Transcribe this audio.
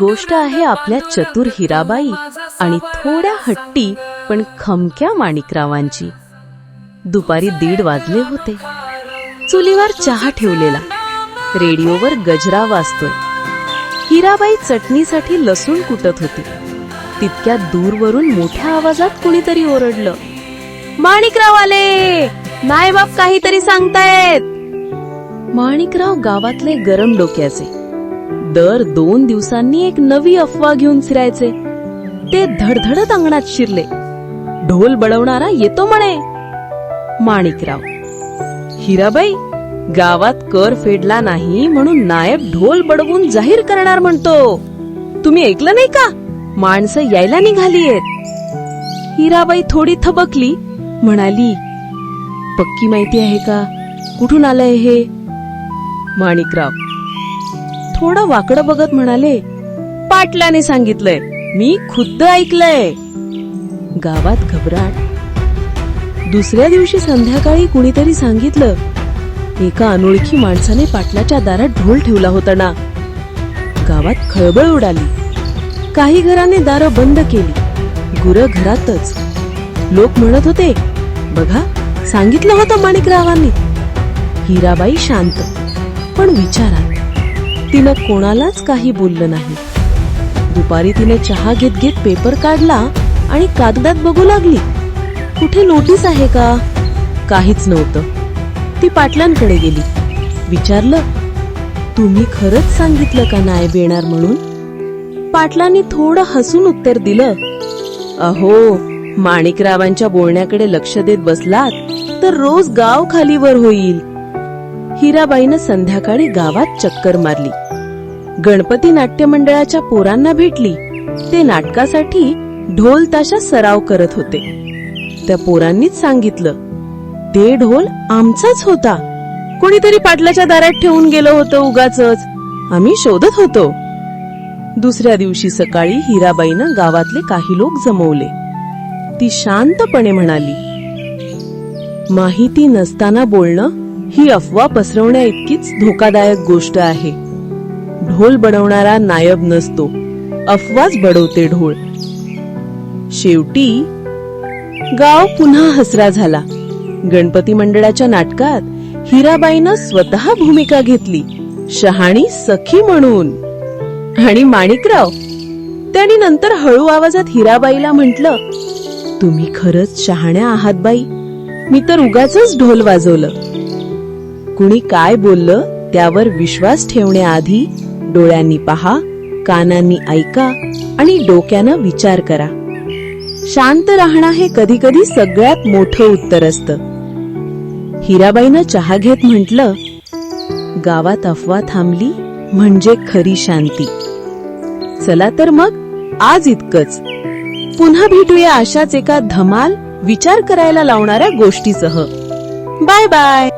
गोष्ट आहे आपल्या चतुर हिराबाई आणि थोड्या हट्टी पण खमक्या माणिकरावांची. दुपारी दीड वाजले होते. चुलीवर चहा ठेवलेला. रेडिओवर गजरा वाजतोय. हिराबाई चटणीसाठी लसूण कुटत होती. तितक्या दूरवरून मोठ्या आवाजात कुणीतरी ओरडलं. माणिकराव आले! नायबाप काहीतरी सांगतायत! माणिकराव गावातले गरम डोक्याचे दर दोन दिवसांनी एक नवी अफवा घेऊन फिरायचे. ते धडधडत अंगणात शिरले. ढोल बडवणारा येतो म्हणे. माणिकराव हिराबाई गावात कर फेडला नाही म्हणून नायब ढोल बडवून जाहीर करणार म्हणतो. तुम्ही ऐकलं नाही का? माणसं यायला निघालीयेत हिराबाई थोडी थबकली. म्हणाली पक्की माहिती आहे का? कुठून आलंय हे? माणिकराव थोडं वाकडं बघत म्हणाले पाटलाने सांगितलंय मी खुद्द ऐकलंय. गावात घबराट. दुसऱ्या दिवशी संध्याकाळी कुणीतरी सांगितलं एका अनोळखी माणसाने पाटलाच्या दारात ढोल ठेवला होता ना. गावात खळबळ उडाली. काही घराने दारं बंद केली. गुरं घरातच. लोक म्हणत होते बघा सांगितलं होतं माणिकरावांनी. हिराबाई शांत पण विचारात. तिनं कोणालाच काही बोललं नाही. दुपारी तिने चहा घेत घेत पेपर काढला आणि कागदात बघू लागली. कुठे नोटीस आहे का? काहीच नव्हतं. ती पाटलांकडे गेली. विचारलं तुम्ही खरंच सांगितलं का नायब येणार म्हणून? पाटलांनी थोडं हसून उत्तर दिलं अहो माणिकरावांच्या बोलण्याकडे लक्ष देत बसलात तर रोज गाव खालीवर होईल. हिराबाईनं संध्याकाळी गावात चक्कर मारली. गणपती नाट्य मंडळाच्या पोरांना भेटली. ते नाटकासाठी ढोल ताशा सराव करत होते. त्या पोरांनीच सांगितलं ते ढोल आमचाच होता. कोणीतरी पाटलाच्या दारात ठेवून गेलो होतं उगाच आम्ही शोधत होतो. दुसऱ्या दिवशी सकाळी हिराबाईनं गावातले काही लोक जमवले. ती शांतपणे म्हणाली माहिती नसताना बोलणं ही अफवा पसरवण्या इतकीच धोकादायक गोष्ट आहे. ढोल बनवणारा नायब नसतो. अफवाच बडवते ढोल. शेवटी गाव पुन्हा हसरा झाला. गणपती मंडळाच्या नाटकात हिराबाईनं स्वतः भूमिका घेतली. शहाणी सखी म्हणून. आणि माणिकराव त्यांनी नंतर हळू आवाजात हिराबाईला म्हटलं तुम्ही खरंच शहाण्या आहात बाई. मी तर उगाच ढोल वाजवलं. कुणी काय बोललं त्यावर विश्वास ठेवण्याआधी डोळ्यांनी पहा कानांनी ऐका आणि डोक्यानं विचार करा. शांत राहणं हे कधी कधी सगळ्यात मोठं उत्तर असतं. हिराबाईनं चहा घेत म्हंटल गावात अफवा थांबली म्हणजे खरी शांती. चला तर मग आज इतकंच. पुन्हा भेटूया अशाच एका धमाल विचार करायला लावणाऱ्या गोष्टीसह. Bye bye.